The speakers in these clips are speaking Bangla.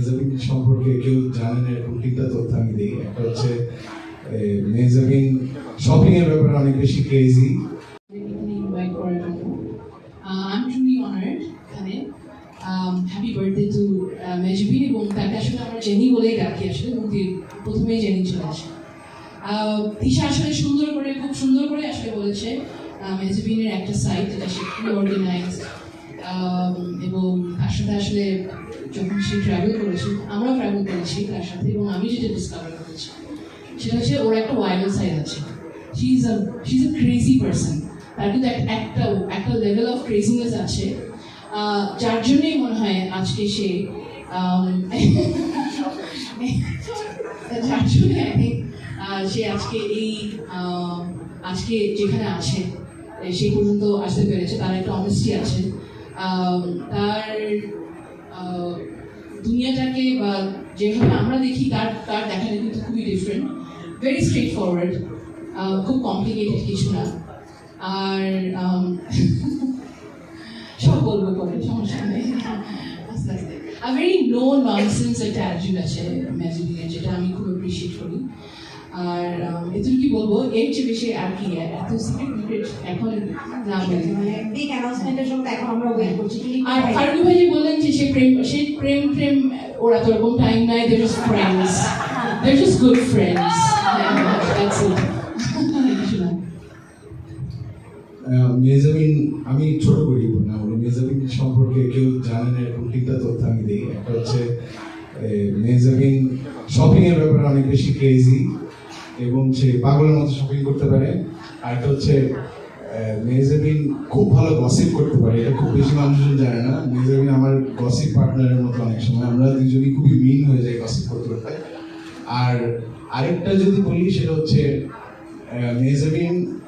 মেজাবিন সম্পর্কে কেউ জানে না, এরকম তিনটা তথ্য আমি দিই একটা হচ্ছে মেজাবিন শপিং এর ব্যাপারে অনেক বেশি crazy happy birthday to Mezbin এবং তাকে আসলে আমরা জেনি বলেই ডাকি। আসলে মন্দির প্রথমেই জেনি চলে আসে। তিশা আসলে সুন্দর করে, খুব সুন্দর করে আসলে বলেছে মেজবিনের একটা সাইট যেটা সে খুবই অর্গানাইজ এবং তার সাথে আসলে যখন সে ট্রাভেল করেছে আমরাও ট্রাভেল করেছি তার সাথে এবং আমি যেটা ডিসকভার করেছি, সেটা হচ্ছে ওর একটা ওয়াইল্ড সাইড আছে। She is a she is a crazy person তার কিন্তু একটা একটা লেভেল অফ ক্রেজিনেস আছে। যার জন্যই মনে হয় আজকে সে যার জন্য সে আজকে এই আজকে যেখানে আছে সেই পর্যন্ত আসতে পেরেছে। তার একটা অনেস্টি আছে। তার দুনিয়াটাকে বা যেভাবে আমরা দেখি, তার তার দেখাটা কিন্তু খুবই ডিফারেন্ট ভেরি স্ট্রেট ফরওয়ার্ড খুব কমপ্লিকেটেড কিছু না। আর সব বলব পরে, সমস্যা নেই। আস্তে আস্তে। আর ভেরি নো ননসেন্স একটা অ্যাটিটিউড আছে ম্যাজিকের যেটা আমি খুব অ্যাপ্রিসিয়েট করি। আর কি বলব এর চেয়ে বেশি আর কি এত সিক্রেট এখন না মানে বিগ অ্যানাউন্সমেন্টের জন্য এখন আমরা ওয়েট করছি। আর ফারুক ভাই যে বললেন যে সে প্রেম সে প্রেম প্রেম ওরা তো ওরকম টাইম নাই they just friends they just good friends that's it কিছু আমি ছোট করি না বলি মেজাবিন সম্পর্কে কেউ জানে না এরকম তিনটা তথ্য আমি দিই। একটা হচ্ছে মেজাবিন শপিং এর ব্যাপারে অনেক বেশি ক্রেজি এবং সে পাগলের মতো শপিং করতে পারে, আর একটা হচ্ছে মেজাবিন খুব ভালো গসিপ করতে পারে। এটা খুব বেশি মানুষজন জানে না। মেজাবিন আমার গসিপ পার্টনারের মতো অনেক সময়। আমরা দুজনই খুবই মিন হয়ে যাই গসিপ করতে করতে। আর আরেকটা যদি বলি, সেটা হচ্ছে মেজাবিন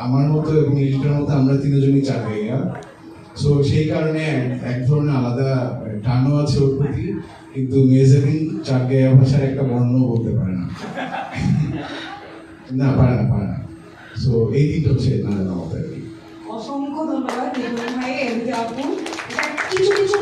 আমার মতো এবং লিলিটার মতো আমরা তিনজনই ভাইয়া সো সেই কারণে এক- ধরনের আলাদা টানও আছে ওর প্রতি। কিন্তু মেজাবিন চার গায়া ভাষার একটা বর্ণ বলতে পারে না। না, পারে না পারে না। সো এই দিন হচ্ছে না জানা অসংখ্য ধন্যবাদ ভাই এমনি আপু। কিছু কিছু